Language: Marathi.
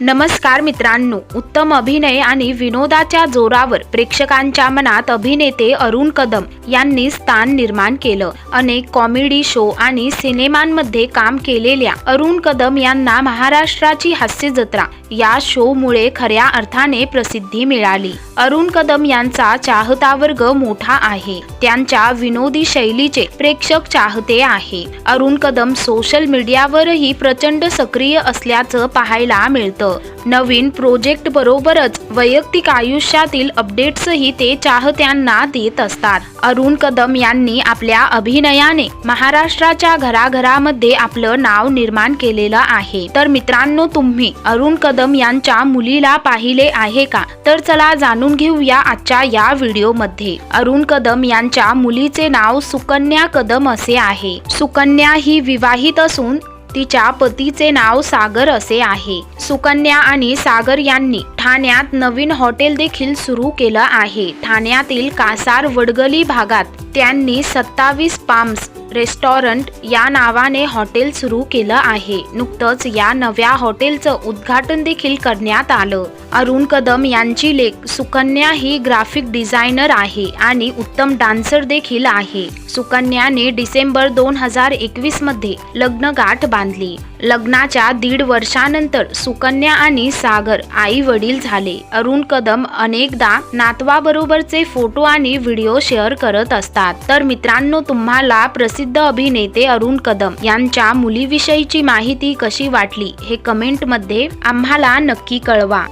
नमस्कार मित्रांनो उत्तम अभिनय आणि विनोदाच्या जोरावर प्रेक्षकांच्या मनात अभिनेते अरुण कदम यांनी स्थान निर्माण केलं. अनेक कॉमेडी शो आणि सिनेमांमध्ये काम केलेल्या अरुण कदम यांना महाराष्ट्राची हास्य जत्रा या शो मुळे खऱ्या अर्थाने प्रसिद्धी मिळाली. अरुण कदम यांचा चाहता वर्ग मोठा आहे. त्यांच्या विनोदी शैलीचे प्रेक्षक चाहते आहे. अरुण कदम सोशल मीडियावरही प्रचंड सक्रिय असल्याचं पाहायला मिळतं. नवीन प्रोजेक्ट बरोबरच वैयक्तिक आयुष्यातील अपडेट्सही ते चाहत्यांना देत असतात. अरुण कदम यांनी आपल्या अभिनयाने महाराष्ट्राच्या घराघरामध्ये आपलं नाव निर्माण केलेलं आहे. तर मित्रांनो तुम्ही अरुण कदम यांच्या मुलीला पाहिले आहे का? तर चला जाणून घेऊया आजच्या या व्हिडिओमध्ये. अरुण कदम यांच्या मुलीचे नाव सुकन्या कदम असे आहे. सुकन्या ही विवाहित असून तिच्या पतीचे नाव सागर असे आहे. सुकन्या आणि सागर यांनी ठाण्यात नवीन हॉटेल देखील सुरू केलं आहे. ठाण्यातील कासार वडगली भागात त्यांनी सत्तावीस पाम्स रेस्टॉरंट या नावाने हॉटेल सुरू केलं आहे. नुकतंच या नव्या हॉटेलचं उद्घाटन देखील करण्यात आलं. अरुण कदम यांची लेख सुकन्या ही ग्राफिक डिझायनर आहे आणि उत्तम डान्सर देखील आहे. सुकन्याने डिसेंबर दोन हजार एकवीसमध्ये लग्नगाठ बांधली. लग्नाच्या दीड वर्षानंतर सुकन्या आणि सागर आई वडील झाले. अरुण कदम अनेकदा नातवाबरोबरचे फोटो आणि व्हिडिओ शेअर करत असतात. तर मित्रांनो तुम्हाला प्रसिद्ध अभिनेते अरुण कदम यांच्या मुलीविषयीची माहिती कशी वाटली हे कमेंटमध्ये आम्हाला नक्की कळवा.